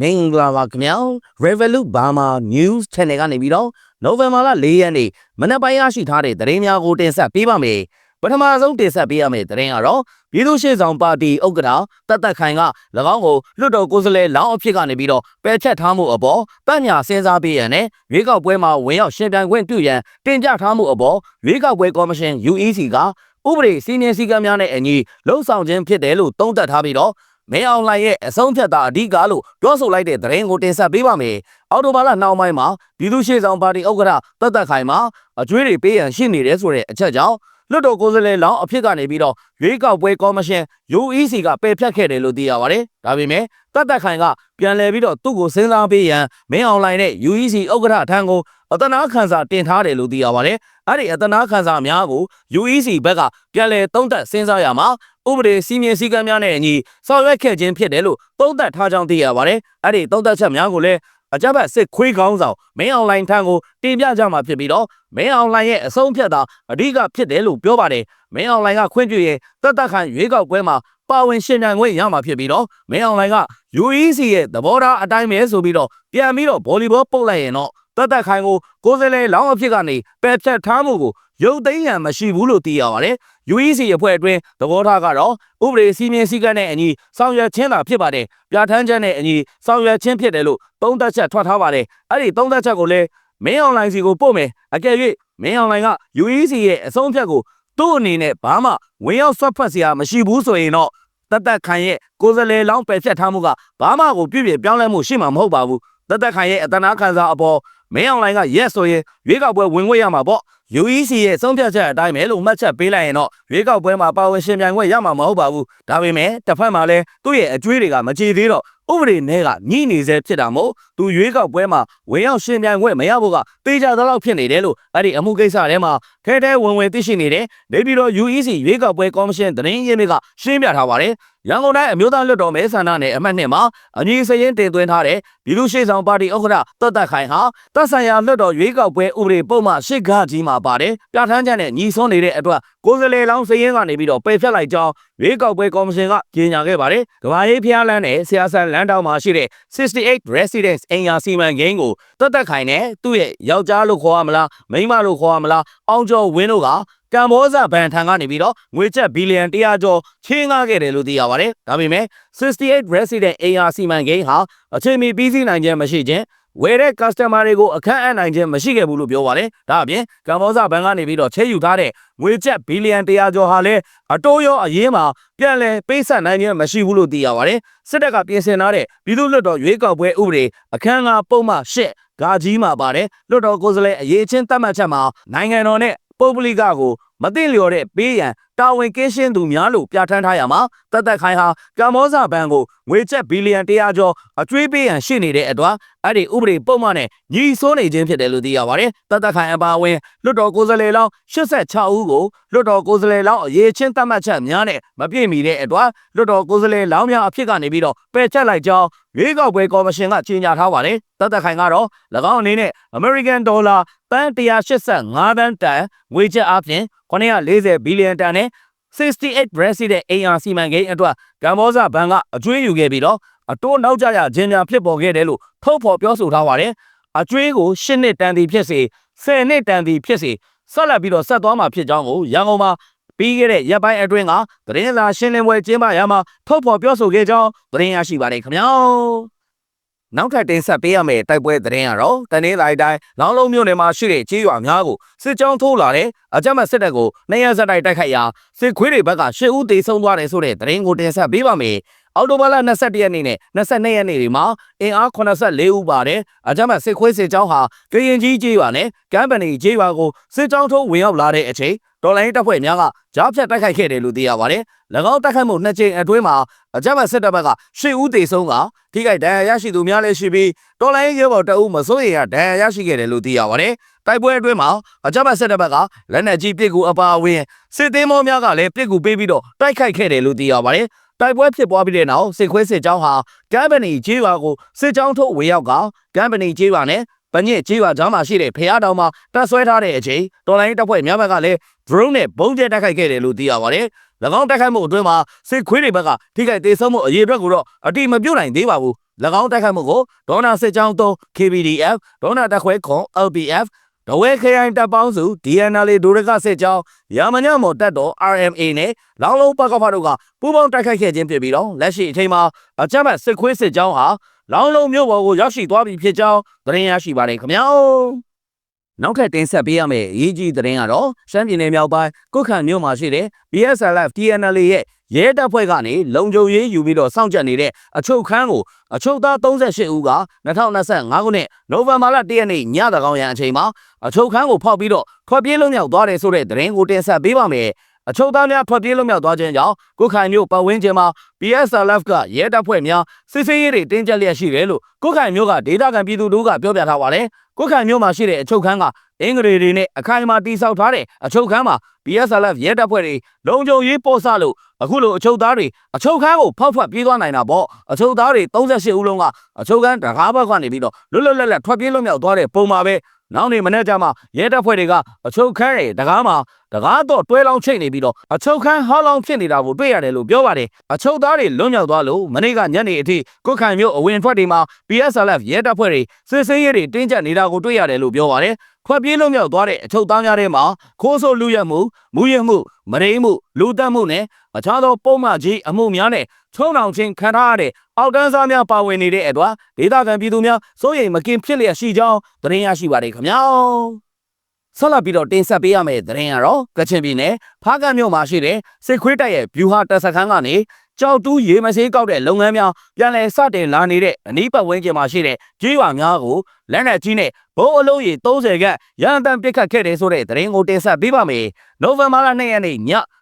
မင်္ဂလာပါခင်ဗျာ Revolut Burma News Channel ကနေပြီးတော့နိုဝင်ဘာလ၄ရက်နေ့မနက်ပိုင်းရရှိထားတဲ့သတင်းများကိုတင်ဆက်ပေးပါမယ်ပထမဆုံးတင်ဆက်ပေးရမယ့်သတင်းကတော့ပြည်သူ့ရှေ့ဆောင်ပါတီဥက္ကဋ္ဌတတ်သက်ခိုင်က၎င်းကိုလွှတ်တော်ကိုယ်စားလှယ်လောင်းအဖြစ်ကနေပြီးတော့ပယ်ဖျက်ထားမှုအပေါ်ပတ်ညာစဉ်းစားပေးရန်နဲ့ရွေးကောက်ပွဲမှာဝင်ရောက်ရှင်ပြိုင်ခွင့်ပြုရန်တင်ပြထားမှုအပေါ်ရွေးကောက်ပွဲကော်မရှင် UEC ကဥပဒေစီမင်းစည်းကမ်းများနဲ့အညီလှုံ့ဆော်ခြင်းဖြစ်တယ်လို့သုံးသပ်ထားပြီးတော့ မင်းအောင်လှိုင်ရဲ့အဆုံးဖြတ်တာအဓိကလို့ပြောဆိုလိုက်တဲ့သတင်းကိုတင်ဆက်ပေးပါမယ်။အော်တိုဘာလနှောင်းပိုင်းမှာပြည်သူ့ရှေ့ဆောင်ပါတီဥက္ကဋ္ဌတတ်တတ်ခိုင်မှာအကျွေးတွေပေးရန်ရှိနေတယ်ဆိုတဲ့အချက်ကြောင့် လွတ်တော်ကိုယ်စားလှယ်လောင်းအဖြစ်ကနေပြီးတော့ရွေးကောက်ပွဲကော်မရှင် UEC ကပယ်ဖျက်ခဲ့တယ်လို့သိရပါတယ်။ဒါပေမဲ့တတ်တတ်ခိုင်ကပြန်လည်ပြီးတော့သူ့ကိုစဉ်းစားပေးရန်မင်းအောင်လှိုင်နဲ့ UEC ဥက္ကဋ္ဌထံကိုအတနာခံစာတင်ထားတယ်လို့သိရပါတယ်။အဲ့ဒီအတနာခံစာများကို UEC ဘက်ကပြန်လည်သုံးသပ်စဉ်းစားရမှာဥပဒေစီမင်းစည်းကမ်းများနဲ့အညီဆောင်ရွက်ခဲ့ခြင်းဖြစ်တယ်လို့သုံးသပ်ထားကြောင်းသိရပါတယ်။အဲ့ဒီသုံးသပ်ချက်များကိုလည်း အကြမ်းဖက်စစ်ခွေးကောင်းဆောင်မင်းအွန်လိုင်းထံကိုတင်ပြကြမှာဖြစ်ပြီးတော့မင်းအွန်လိုင်းရဲ့အဆုံးဖြတ်တာအဓိကဖြစ်တယ်လို့ပြောပါတယ်။မင်းအွန်လိုင်းကခွင့်ပြုရင်တက်တက်ခံရွေးကောက်ပွဲမှာပါဝင်ရှင်ပြိုင်ခွင့်ရမှာဖြစ်ပြီးတော့မင်းအွန်လိုင်းက UEC ရဲ့သဘောထားအတိုင်းပဲဆိုပြီးတော့ပြန်ပြီးတော့ဗော်လီဘောပုတ်လိုက်ရင်တော့တက်တက်ခိုင်ကိုကိုယ်စလဲလောင်းအဖြစ်ကနေပယ်ဖြတ်ထားမှုကိုရုပ်သိမ်းရန်မရှိဘူးလို့သိရပါတယ်။ UEC အဖွဲ့အတွင်းသဘောထားကတော့ဥပဒေစည်းမျဉ်းစည်းကမ်းနဲ့အညီဆောင်ရွက်ခြင်းသာဖြစ်ပါတယ်။ပြဋ္ဌာန်းချက်နဲ့အညီဆောင်ရွက်ခြင်းဖြစ်တယ်လို့သုံးသပ်ချက်ထွက်ထားပါတယ်။အဲ့ဒီသုံးသပ်ချက်ကိုလည်းမင်းအွန်လိုင်းစီကိုပို့မယ်။အကယ်၍မင်းအွန်လိုင်းက UEC ရဲ့အဆုံးဖြတ်ကိုသူ့အနေနဲ့ဘာမှဝင်ရောက်ဆွတ်ဖက်စရာမရှိဘူးဆိုရင်တော့တတ်တက်ခိုင်ရဲ့ကိုယ်စလဲလောင်းပယ်ဖြတ်ထားမှုကဘာမှကိုပြည့်ပြည့်ပြောင်းလဲမှုရှိမှာမဟုတ်ပါဘူး။တတ်တက်ခိုင်ရဲ့အတနာခံစားအပေါ်မင်းအွန်လိုင်းက yes ဆိုရင်ရွေးကောက်ပွဲဝင်ခွင့်ရမှာပေါ့ UEC ရဲ့ဆုံးဖြတ်ချက်အတိုင်းပဲလို့မှတ်ချက်ပေးလိုက်ရင်တော့ရွေးကောက်ပွဲမှာပါဝင်ရှင်ပြိုင်ခွင့်ရမှာမဟုတ်ပါဘူးဒါပေမဲ့တစ်ဖက်မှာလည်းသူ့ရဲ့အကျွေးတွေကမကြည်သေးတော့ဥပဒေနဲ့ကညှိနေစေဖြစ်တာမို့သူရွေးကောက်ပွဲမှာဝင်ရောက်ရှင်ပြိုင်ခွင့်မရဖို့ကတေချာသလောက်ဖြစ်နေတယ်လို့အဲ့ဒီအမှုကိစ္စထဲမှာထဲထဲဝင်ဝင်သိရှိနေတယ်နေပြီးတော့ UEC ရွေးကောက်ပွဲကော်မရှင်သတင်းရင်းမြစ်ကရှင်းပြထားပါတယ် ရန်ကုန်တိုင်းအမျိုးသားလွှတ်တော်မဲဆန္ဒနယ်အမှတ်နှစ်မှာအညီစရင်တင်သွင်းထားတဲ့ပြည်သူ့ရှေ့ဆောင်ပါတီဥက္ကဋ္ဌတက်တက်ခိုင်ဟာတပ်ဆိုင်ရာလွှတ်တော်ရွေးကောက်ပွဲဥပဒေပုံမှန်၈ခကြီးမှာပါတယ်ပြဋ္ဌာန်းချက်နဲ့ညီစွန်းနေတဲ့အတွက်ကိုယ်စားလှယ်လောင်းစရင်ကနေပြီးတော့ပယ်ဖျက်လိုက်ကြောင်းရွေးကောက်ပွဲကော်မရှင်ကကြေညာခဲ့ပါတယ်ကဘာရေးဖျားလန်းနဲ့ဆရာဆန်လန်းတောင်မှာရှိတဲ့68 residence အင်ယာစီမံကိန်းကိုတက်တက်ခိုင်နဲ့သူ့ရဲ့ယောက်ျားလို့ခေါ်ရမလားမိန်းမလို့ခေါ်ရမလားအောင်ကျော်ဝင်းတို့က ကမ္ဘောဇဘန်ထံကနေပြီးတော့ငွေကျပ်ဘီလီယံ100ကျော်ချင်းကားခဲ့တယ်လို့သိရပါတယ်။ဒါပေမဲ့68 resident AR စီမံကိန်းဟာအချိန်မီပြီးစီးနိုင်ခြင်းမရှိခြင်းဝယ်တဲ့ customer တွေကိုအခန့်အပ်နိုင်ခြင်းမရှိခဲ့ဘူးလို့ပြောပါတယ်။ဒါအပြင်ကမ္ဘောဇဘန်ကနေပြီးတော့ချဲယူထားတဲ့ငွေကျပ်ဘီလီယံ100ကျော်ဟာလည်းအတိုးရောအရေးမှာပြန်လည်ပေးဆက်နိုင်ခြင်းမရှိဘူးလို့သိရပါတယ်။စစ်တပ်ကပြင်ဆင်ထားတဲ့ပြည်သူ့လွှတ်တော်ရွေးကောက်ပွဲဥပဒေအခန်းငါပုံမှန်၈ဂါကြီးမှာပါတယ်။လွှတ်တော်ကိုယ်စားလှယ်အရေးချင်းသတ်မှတ်ချက်မှာနိုင်ငံတော်နဲ့ ပုဂ္ဂလိကကိုမသိလျော်တဲ့ပေးရန်တာဝန်ကင်းရှင်းသူများလို့ပြဋ္ဌာန်းထားရမှာတသက်ခိုင်ဟာကမ္ဘောဇဘဏ်ကိုငွေကျပ်ဘီလီယံ100ကျော်အကျွေးပေးရန်ရှိနေတဲ့အတွက်အဲ့ဒီဥပဒေပုံမှန်နဲ့ညီစိုးနေခြင်းဖြစ်တယ်လို့သိရပါတယ်တသက်ခိုင်အပါအဝင်လွတ်တော်ကိုယ်စားလှယ်လောင်း86ဦးကိုလွတ်တော်ကိုယ်စားလှယ်လောင်းအရေးချင်းသတ်မှတ်ချက်များနဲ့မပြည့်မီတဲ့အတွက်လွတ်တော်ကိုယ်စားလှယ်လောင်းများအဖြစ်ကနေပြီးတော့ပယ်ချက်လိုက်ကြောင်းရွေးကောက်ပွဲကော်မရှင်ကကြေညာထားပါတယ်တသက်ခိုင်ကတော့၎င်းအနေနဲ့ American Dollar တန်185တန်းတန်ငွေကျပ်အပြင်940ဘီလီယံတန်နဲ့68 resident AR စီမံကိန်းအတွက်ကမ္ဘောဇဘဏ်ကအကျွေးယူခဲ့ပြီးတော့အတိုးနောက်ကျရခြင်းများဖြစ်ပေါ်ခဲ့တယ်လို့ထုတ်ဖော်ပြောဆိုထားပါတယ်။အကျွေးကို10နှစ်တန်သည်ဖြစ်စေ10နှစ်တန်သည်ဖြစ်စေဆက်လက်ပြီးတော့ဆက်သွားမှာဖြစ်ကြောင်းကိုရန်ကုန်မှာပြီးခဲ့တဲ့ရက်ပိုင်းအတွင်းကသတင်းစာရှင်းလင်းပွဲကျင်းပရမှာထုတ်ဖော်ပြောဆိုခဲ့ကြောင်းသတင်းရရှိပါတယ်ခင်ဗျာ။ နောက်ထပ်တင်ဆက်ပေးရမယ့်တိုက်ပွဲသတင်းကတော့တနင်္လာရီတိုင်းလောင်းလုံးမြို့နယ်မှာရှိတဲ့ကြေးရွာများကိုစစ်ကြောင်းထိုးလာတဲ့အကြမ်းမဲ့စစ်တပ်ကိုနေရဇက်တိုက်တိုက်ခိုက်ရာစစ်ခွေးတွေဘက်ကရှစ်ဦးသေဆုံးသွားတယ်ဆိုတဲ့သတင်းကိုတင်ဆက်ပေးပါမယ်။အော်တိုဘာလ22ရက်နေ့နဲ့22ရက်နေ့တွေမှာအင်အား84ဦးပါတယ်။အကြမ်းမဲ့စစ်ခွေးစစ်ကြောင်းဟာကရင်ကြီးကြေးရွာနဲ့ကမ်ပဏီကြေးရွာကိုစစ်ကြောင်းထိုးဝင်ရောက်လာတဲ့အချိန် ဒေါ်လာရင်းတပ်ဖွဲ့များကကြားဖြတ်တိုက်ခိုက်ခဲ့တယ်လို့သိရပါတယ်။၎င်းတိုက်ခိုက်မှုနှစ်ကြိမ်အတွင်းမှာအကြမ်းဖက်စစ်တပ်ဘက်ကရှစ်ဦးသေဆုံးကထိခိုက်ဒဏ်ရာရရှိသူများလည်းရှိပြီးဒေါ်လာရင်းရဲဘော်တအုပ်မစိုးရိမ်ရဒဏ်ရာရရှိခဲ့တယ်လို့သိရပါတယ်။တိုက်ပွဲအတွင်းမှာအကြမ်းဖက်စစ်တပ်ဘက်ကလက်နက်ကြီးပစ်ကူအပါအဝင်စစ်သေးမောများကလည်းပစ်ကူပေးပြီးတော့တိုက်ခိုက်ခဲ့တယ်လို့သိရပါတယ်။တိုက်ပွဲဖြစ်ပွားပြီးတဲ့နောက်စစ်ခွေးစစ်ကြောင်းဟာကမ်ပဏီကျေးရွာကိုစစ်ကြောင်းထုတ်ဝင်ရောက်ကကမ်ပဏီကျေးရွာနဲ့ ပညစ်ကျေးရွာကြားမှာရှိတဲ့ဖျားတောင်မှာတပ်ဆွဲထားတဲ့အချိန်တော်လိုင်းတပ်ဖွဲ့များဘက်ကလည်း drone နဲ့ဘုံကျဲတိုက်ခိုက်ခဲ့တယ်လို့သိရပါတယ်။၎င်းတိုက်ခိုက်မှုအတွင်းမှာစစ်ခွေးတွေဘက်ကထိခိုက်ဒေဆုံးမှုအရေးအတွက်ကိုတော့အတိမပြုတ်နိုင်သေးပါဘူး၎င်းတိုက်ခိုက်မှုကိုဒေါနာစစ်ကြောင်း3 KBDF ဒေါနာတက်ခွဲခွန် LPF ဒဝဲခရိုင်တပ်ပေါင်းစု DNL ဒိုရကစစ်ကြောင်းရာမညမော်တပ်တော် RMA နဲ့လောင်းလုံးပကဖတို့ကပူးပေါင်းတိုက်ခိုက်ခဲ့ခြင်းဖြစ်ပြီးတော့လက်ရှိအချိန်မှာအကြမ်းဖက်စစ်ခွေးစစ်ကြောင်းဟာ လောင်းလုံးမြို့ပေါ်ကိုရောက်ရှိသွားပြီဖြစ်ကြောင်းသတင်းရရှိပါတယ်ခင်ဗျာနောက်ထပ်တင်ဆက်ပေးရမယ့်အရေးကြီးသတင်းကတော့ရှမ်းပြည်နယ်မြောက်ပိုင်းကုတ်ခန့်မြို့မှာရှိတဲ့ BSLF TNL ရဲ့ရဲတပ်ဖွဲ့ကနေလုံခြုံရေးယူပြီးတော့စောင့်ကြပ်နေတဲ့အချုပ်ခန်းကိုအချုပ်သား38ဦးက2025ခုနှစ်နိုဝင်ဘာလ1ရက်နေ့ညသကောင်ရန်အချိန်မှာအချုပ်ခန်းကိုဖောက်ပြီးတော့ထွက်ပြေးလွတ်မြောက်သွားတယ်ဆိုတဲ့သတင်းကိုတင်ဆက်ပေးပါမယ်။ အချုပ်သားများထွက်ပြေးလွတ်မြောက်သွားခြင်းကြောင့်ကုတ်ခိုင်မြို့ပတ်ဝန်းကျင်မှာ PSLF ကရဲတပ်ဖွဲ့များစစ်ဆေးရေးတွေတင်းကျပ်လျက်ရှိတယ်လို့ကုတ်ခိုင်မြို့ကဒေသခံပြည်သူတို့ကပြောပြထားပါတယ်။ကုတ်ခိုင်မြို့မှာရှိတဲ့အချုပ်ခန်းကအင်္ဂရေတွေနဲ့အခိုင်အမာတိစောက်ထားတဲ့အချုပ်ခန်းမှာ PSLF ရဲတပ်ဖွဲ့တွေလုံခြုံရေးပို့ဆလို့အခုလိုအချုပ်သားတွေအချုပ်ခန်းကိုဖောက်ထွက်ပြေးသွားနိုင်တာပေါ့အချုပ်သားတွေ38ဦးလုံးကအချုပ်ခန်းတကားဘက်ကနေပြီးတော့လွတ်လွတ်လပ်လပ်ထွက်ပြေးလွတ်မြောက်သွားတဲ့ပုံမှာပဲ နောက်နေမနေ့ကျမှရဲတပ်ဖွဲ့တွေကအချုပ်ခန်းရဲ့တကားမှာတကားတော့တွဲလောင်းချိတ်နေပြီးတော့အချုပ်ခန်းဟောင်းလောင်းဖြစ်နေတာကိုတွေ့ရတယ်လို့ပြောပါတယ်အချုပ်သားတွေလွတ်မြောက်သွားလို့မနေ့ကညနေအထိကုတ်ခိုင်မြို့အဝင်ထွက်တွေမှာ PSLF ရဲတပ်ဖွဲ့တွေစစ်ဆေးရေးတွေတင်းကျပ်နေတာကိုတွေ့ရတယ်လို့ပြောပါတယ်ခွက်ပြေးလွတ်မြောက်သွားတဲ့အချုပ်သားများထဲမှာခိုးဆိုးလူရက်မှုမူရမှုမရိမှုလူတက်မှုနဲ့အခြားသောပုံမှန်ကြီးအမှုများနဲ့ချုံအောင်ချင်းခံထားရတဲ့ အောက်တန်းစားများပါဝင်နေတဲ့အတွက်ဒေသခံပြည်သူများစိုးရိမ်မကင်းဖြစ်လျက်ရှိကြောင်းသတင်းရရှိပါတယ်ခင်ဗျာဆက်လက်ပြီးတော့တင်ဆက်ပေးရမယ့်သတင်းကတော့ကချင်ပြည်နယ်ဖားကန့်မြို့မှာရှိတဲ့စစ်ခွေးတပ်ရဲ့ဗျူဟာတပ်စခန်းကနေ ကြောက်တူးရေမဆေးကောက်တဲ့လုပ်ငန်းများပြန်လည်စတင်လာနေတဲ့အနီးပတ်ဝန်းကျင်မှာရှိတဲ့ကြေးရွာများကိုလက်နက်ကြီးနဲ့ဘုံအလုံးရေ30ခန့်ရန်တမ်းပစ်ခတ်ခဲ့တယ်ဆိုတဲ့သတင်းကိုတင်ဆက်ပေးပါမယ်။နိုဝင်ဘာလ2ရက်နေ့ည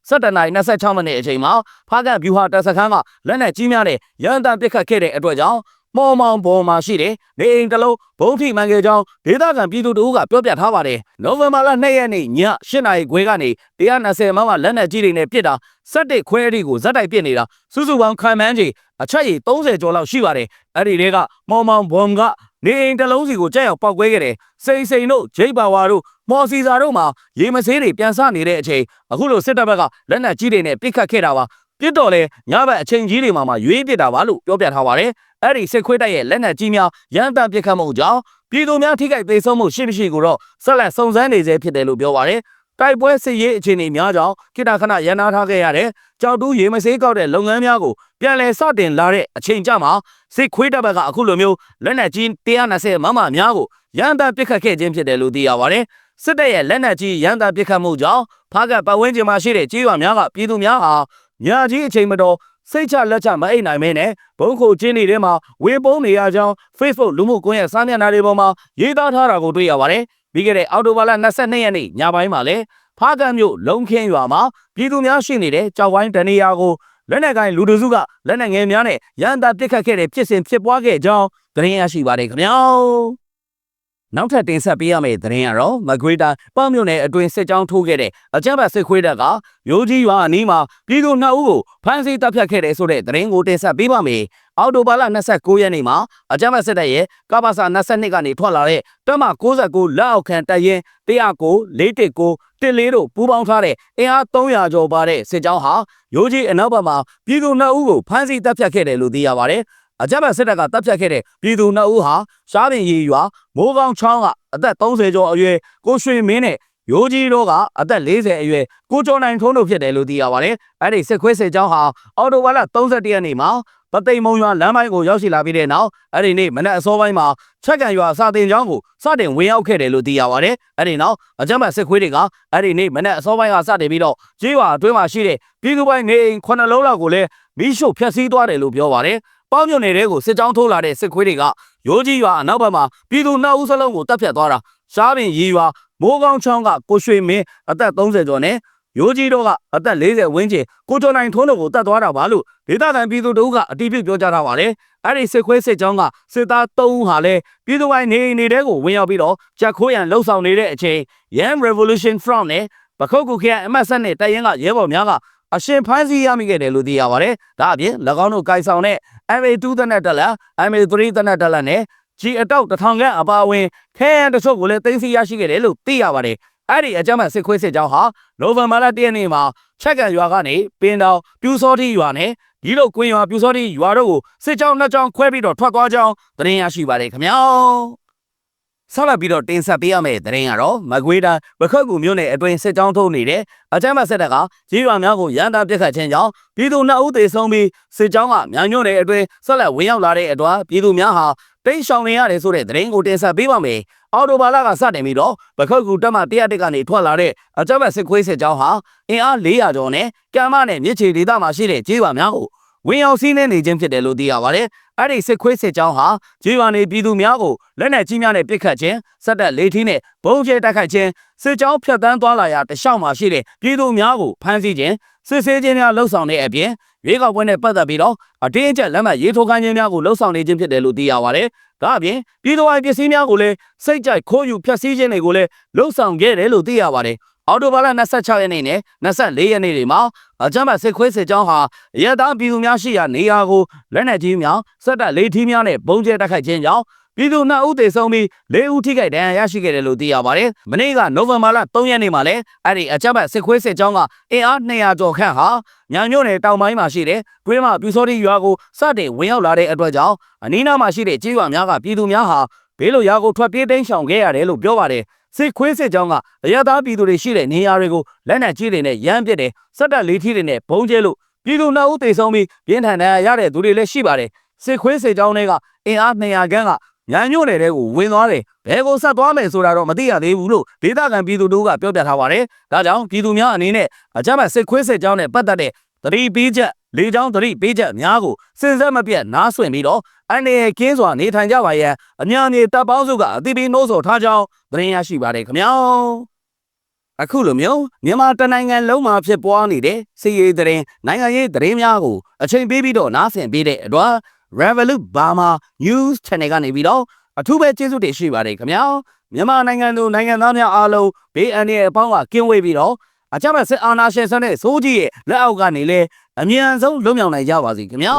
7:26မိနစ်အချိန်မှာဖားကန့်ဗျူဟာတပ်စခန်းကလက်နက်ကြီးများနဲ့ရန်တမ်းပစ်ခတ်ခဲ့တဲ့အတွက်ကြောင့် မော်မောင်ပေါ်မှာရှိတဲ့နေအိမ်တစ်လုံးဘုံထိမှန်ခဲ့ကြောင်းဒေသခံပြည်သူတို့ကပြောပြထားပါတယ်။နိုဝင်ဘာလ2ရက်နေ့ည8နာရီခွဲကနေ120မမလက်နက်ကြီးတွေနဲ့ပစ်တာစက်တစ်ခွဲအထိကိုဇက်တိုက်ပစ်နေတာစုစုပေါင်းခံမှန်းကြီးအချက်ရည်30ကျော်လောက်ရှိပါတယ်။အဲ့ဒီတွေကမော်မောင်ဘုံကနေအိမ်တစ်လုံးစီကိုကြက်ရောက်ပောက်ကွဲခဲ့တယ်။စိန်စိန်တို့ဂျိတ်ပါဝါတို့မော်စီစာတို့မှာရေမဆေးတွေပြန်ဆနေတဲ့အချိန်အခုလိုစစ်တပ်ဘက်ကလက်နက်ကြီးတွေနဲ့ပစ်ခတ်ခဲ့တာပါ။ပြစ်တော်လဲညဘက်အချိန်ကြီးတွေမှာမှရွေးပစ်တာပါလို့ပြောပြထားပါတယ်။ အဲ့ဒီစစ်ခွေးတိုက်ရဲ့လက်နက်ကြီးများရန်တမ်းပစ်ခတ်မှုကြောင့်ပြည်သူများထိခိုက်ဒေဆုံးမှုရှိမရှိကိုတော့ဆက်လက်စုံစမ်းနေစေဖြစ်တယ်လို့ပြောပါတယ်။တိုက်ပွဲစစ်ရေးအခြေအနေများကြောင့်ကိတခဏရန်နာထားခဲ့ရတဲ့ကြောက်တူးရေမဆေးကောက်တဲ့လုပ်ငန်းများကိုပြန်လည်စတင်လာတဲ့အချိန်ကြမှာစစ်ခွေးတပ်ဘက်ကအခုလိုမျိုးလက်နက်ကြီး120မမများကိုရန်တမ်းပစ်ခတ်ခဲ့ခြင်းဖြစ်တယ်လို့သိရပါတယ်။စစ်တပ်ရဲ့လက်နက်ကြီးရန်တမ်းပစ်ခတ်မှုကြောင့်ဖားကပတ်ဝန်းကျင်မှာရှိတဲ့ကြေးရွာများကပြည်သူများဟာညကြီးအချိန်မတော် စိတ်ချလက်ချမအိပ်နိုင်မင်းနဲ့ဘုံခိုချင်းတွေထဲမှာဝေပုံးနေရကြောင်း Facebook လူမှုကွန်ရက်စာမျက်နှာတွေပေါ်မှာရေးသားထားတာကိုတွေ့ရပါတယ်။ပြီးခဲ့တဲ့အောက်တိုဘာလ22ရက်နေ့ညပိုင်းမှာလည်းဖားကံမြို့လုံခင်းရွာမှာပြည်သူများရှိနေတဲ့ကြောက်ဝိုင်းတနေရာကိုလက်နက်ကိုင်းလူတစုကလက်နက်ငယ်များနဲ့ရန်တာပစ်ခတ်ခဲ့တဲ့ဖြစ်စဉ်ဖြစ်ပွားခဲ့ကြောင်းသတင်းရရှိပါတယ်ခင်ဗျာ။ နောက်ထပ်တင်ဆက်ပေးရမယ့်သတင်းကတော့မကွေးတိုင်းပေါ့မြို့နယ်အတွင်းစစ်ကြောင်းထိုးခဲ့တဲ့အကြမ်းဖက်စစ်ခွေးတပ်ကမျိုးကြီးရွာအနီးမှာပြည်သူ2ဦးကိုဖမ်းဆီးတပ်ဖြတ်ခဲ့တဲ့ဆိုတဲ့သတင်းကိုတင်ဆက်ပေးပါမယ်။အော်တိုဘာလ29ရက်နေ့မှာအကြမ်းဖက်စစ်တပ်ရဲ့ကပ္ပစာ22ကနေထွက်လာတဲ့တပ်မ69လက်အောက်ခံတပ်ရင်း109 419တစ်လေးတို့ပူးပေါင်းထားတဲ့အင်အား300ကျော်ပါတဲ့စစ်ကြောင်းဟာရိုးကြီးအနောက်ဘက်မှာပြည်သူ2ဦးကိုဖမ်းဆီးတပ်ဖြတ်ခဲ့တယ်လို့သိရပါတယ်။ အကြမ်းဖက်စစ်တပ်ကတပ်ဖြတ်ခဲ့တဲ့ပြည်သူနှစ်ဦးဟာရှားပင်ရီရွာမိုးကောင်းချောင်းကအသက်30ကျော်အရွယ်ကိုရွှေမင်းနဲ့ရိုးကြီးတို့ကအသက်40အရွယ်ကိုကျော်နိုင်ထုံးတို့ဖြစ်တယ်လို့သိရပါတယ်။အဲ့ဒီစစ်ခွေးစစ်ကြောင်းဟာအော်တိုဝါလာ31ရက်နေ့မှာပသိမ်မုံရွာလမ်းပိုင်းကိုရောက်ရှိလာပြီးတဲ့နောက်အဲ့ဒီနေ့မနက်အစောပိုင်းမှာချက်ကန်ရွာစာတင်ကျောင်းကိုစတင်ဝင်ရောက်ခဲ့တယ်လို့သိရပါတယ်။အဲ့ဒီနောက်အကြမ်းဖက်စစ်ခွေးတွေကအဲ့ဒီနေ့မနက်အစောပိုင်းကစတင်ပြီးတော့ကြေးရွာအတွင်းမှာရှိတဲ့ပြည်သူပိုင်းနေအိမ်9လုံးလောက်ကိုလည်းမိရှုဖျက်ဆီးသွားတယ်လို့ပြောပါတယ်။ ပေါင်းမြုံနေတဲ့ကိုစစ်ကြောင်းထိုးလာတဲ့စစ်ခွေးတွေကရိုးကြီးရွာအနောက်ဘက်မှာပြည်သူနှစ်ဦးစလုံးကိုတပ်ဖြတ်သွားတာရှားပင်ရီရွာမိုးကောင်းချောင်းကကိုရွှေမင်းအသက်30ကျော်နဲ့ရိုးကြီးတို့ကအသက်40ဝန်းကျင်ကိုကျော်နိုင်ထွန်းတို့ကိုတတ်သွားတာပါလို့ဒေသခံပြည်သူတို့ကအတိအပြုပြောကြားထားပါတယ်။အဲ့ဒီစစ်ခွေးစစ်ကြောင်းကစစ်သား3ဦးဟာလည်းပြည်သူပိုင်းနေနေတဲ့ကိုဝင်ရောက်ပြီးတော့ကြက်ခိုးရန်လှုပ်ဆောင်နေတဲ့အချိန် Yam Revolution Front နဲ့ပခုတ်ကူခရိုင်အမတ်ဆက်နဲ့တရင်ကရဲဘော်များကအရှင်ဖမ်းဆီးရမိခဲ့တယ်လို့သိရပါတယ်။ဒါအပြင်၎င်းတို့ကိုင်ဆောင်တဲ့ MA2 တနက်တက်လာ MA3 တနက်တက်လာနဲ့ကြီးအတောက်တထောင်ခန့်အပါအဝင်ခဲရန်တချို့ကိုလည်းတင်စီရရှိခဲ့တယ်လို့သိရပါတယ်။အဲ့ဒီအကြမ်းဖက်စစ်ခွေးစစ်ကြောင်းဟာနိုဝင်ဘာလ၁ရက်နေ့မှာချက်ကန်ရွာကနေပင်တောင်ပြူစောတိရွာနဲ့ဒီလိုကွင်းရွာပြူစောတိရွာတို့ကိုစစ်ကြောင်းနှစ်ကြောင်းခွဲပြီးတော့ထွက်သွားကြောင်းသတင်းရရှိပါတယ်ခင်ဗျာ ဆက်လက်ပြီးတော့တင်ဆက်ပေးရမယ့်သတင်းကတော့မကွေးတိုင်းပခတ်ကူမြို့နယ်အတွင်းစစ်ကြောင်းထုတ်နေတဲ့အကြမ်းဖက်စစ်တပ်ကကြီးရွာများကိုရန်တာပစ်ခတ်ခြင်းကြောင့်ပြည်သူနှစ်ဦးသေဆုံးပြီးစစ်ကြောင်းကမြန်ညွန့်တဲ့အတွင်းဆက်လက်ဝင်ရောက်လာတဲ့အတွက်ပြည်သူများဟာတိတ်ရှောင်နေရတယ်ဆိုတဲ့သတင်းကိုတင်ဆက်ပေးပါမယ်အော်တိုဘာလကစတင်ပြီးတော့ပခတ်ကူတက်မှ100တက်ကနေထွက်လာတဲ့အကြမ်းဖက်စစ်ခွေးစစ်ကြောင်းဟာအင်အား400ကျော်နဲ့ကံမနဲ့မြစ်ချေဒေသမှာရှိတဲ့ကြီးရွာများကို ဝင်ရောက်စီးနှင်းနေခြင်းဖြစ်တယ်လို့သိရပါတယ်အဲ့ဒီစစ်ခွေးစစ်ကြောင်းဟာဂျေးရွာနေပြည်သူများကိုလက်နက်ကြီးများနဲ့ပစ်ခတ်ခြင်းစက်တက်လေးထီးနဲ့ဘုံကျဲတိုက်ခိုက်ခြင်းစစ်ကြောင်းဖျက်ဆီးသွားလာရာတလျှောက်မှာရှိတဲ့ပြည်သူများကိုဖမ်းဆီးခြင်းစစ်ဆေးခြင်းများလှုပ်ဆောင်တဲ့အပြင်ရွေးကောက်ပွဲနဲ့ပတ်သက်ပြီးတော့အတင်းအကျပ်လက်မှတ်ရေးထိုးခိုင်းခြင်းများကိုလှုပ်ဆောင်နေခြင်းဖြစ်တယ်လို့သိရပါတယ်။ဒါအပြင်ပြည်သူ့အပစ္စည်းများကိုလည်းစိတ်ကြိုက်ခိုးယူဖျက်ဆီးခြင်းတွေကိုလည်းလှုပ်ဆောင်ခဲ့တယ်လို့သိရပါတယ်။ အော်တိုဘာလ26ရက်နေ့နဲ့24ရက်နေ့တွေမှာအကြမ်းဖက်စစ်ခွေးစစ်ကြောင်းဟာရဲသားပြည်သူများရှိရာနေရာကိုလက်နက်ကြီးများစက်တပ်လေးထီးများနဲ့ပုံကျဲတိုက်ခိုက်ခြင်းကြောင့်ပြည်သူနှစ်ဦးသေဆုံးပြီး၄ဦးထိခိုက်ဒဏ်ရာရရှိခဲ့တယ်လို့သိရပါတယ်။မနေ့ကနိုဝင်ဘာလ3ရက်နေ့မှာလည်းအဲ့ဒီအကြမ်းဖက်စစ်ခွေးစစ်ကြောင်းကအင်အား200ကျော်ခန့်ဟာညံညွန့်နယ်တောင်ပိုင်းမှာရှိတဲ့တွင်းမပြူစောတိရွာကိုစတင်ဝင်ရောက်လာတဲ့အတွက်ကြောင့်အနီးနားမှာရှိတဲ့ကြေးရွာများကပြည်သူများဟာ ဘေးလိုရွာကိုထွက်ပြေးတိမ်းရှောင်ခဲ့ရတယ်လို့ပြောပါတယ်။စစ်ခွေးစစ်ကြောင်းကအရသာပြည်သူတွေရှိတဲ့နေရာတွေကိုလက်နက်ကြီးတွေနဲ့ရမ်းပစ်တယ်စက်တပ်လေးထီးတွေနဲ့ဘုံကျဲလို့ပြည်သူနှစ်ဦးသေဆုံးပြီးပြင်းထန်ဒဏ်ရာရတဲ့သူတွေလည်းရှိပါတယ်စစ်ခွေးစစ်ကြောင်းတွေကအင်အား200ခန်းကညံညွန့်နေတဲ့ကိုဝင်သွားတယ်ဘယ်ကိုဆက်သွားမယ်ဆိုတာတော့မသိရသေးဘူးလို့ဒေသခံပြည်သူတို့ကပြောပြထားပါတယ်ဒါကြောင့်ပြည်သူများအနေနဲ့အကြမ်းဖက်စစ်ခွေးစစ်ကြောင်းနဲ့ပတ်သက်တဲ့သတိပေးချက် လေကြောင်းသတိပေးချက်များကိုစဉ်ဆက်မပြတ်နားဆွင့်ပြီးတော့အနေနဲ့ကင်းစွာနေထိုင်ကြပါရန်အများကြီးတပ်ပေါင်းစုကအသိပေးနှိုးဆော်ထားကြောင်းသတင်းရရှိပါတယ်ခင်ဗျာအခုလိုမျိုးမြန်မာတနိုင်ငံလုံးမှာဖြစ်ပွားနေတဲ့စီးရေးသတင်းနိုင်ငံရေးသတင်းများကိုအချိန်ပေးပြီးတော့နားဆင်ပေးတဲ့အတွက် Revolut Burma News Channel ကနေပြီးတော့အထူးပဲကျေးဇူးတင်ရှိပါတယ်ခင်ဗျာမြန်မာနိုင်ငံသူနိုင်ငံသားများအားလုံးဘေးအန္တရာယ်အပေါင်းကကင်းဝေးပြီးတော့ အကြမ်းစစ်အာဏာရှင်ဆန်တဲ့စိုးကြီးရဲ့လက်အောက်ကနေလဲအမြန်ဆုံးလွတ်မြောက်နိုင်ကြပါစေခင်ဗျာ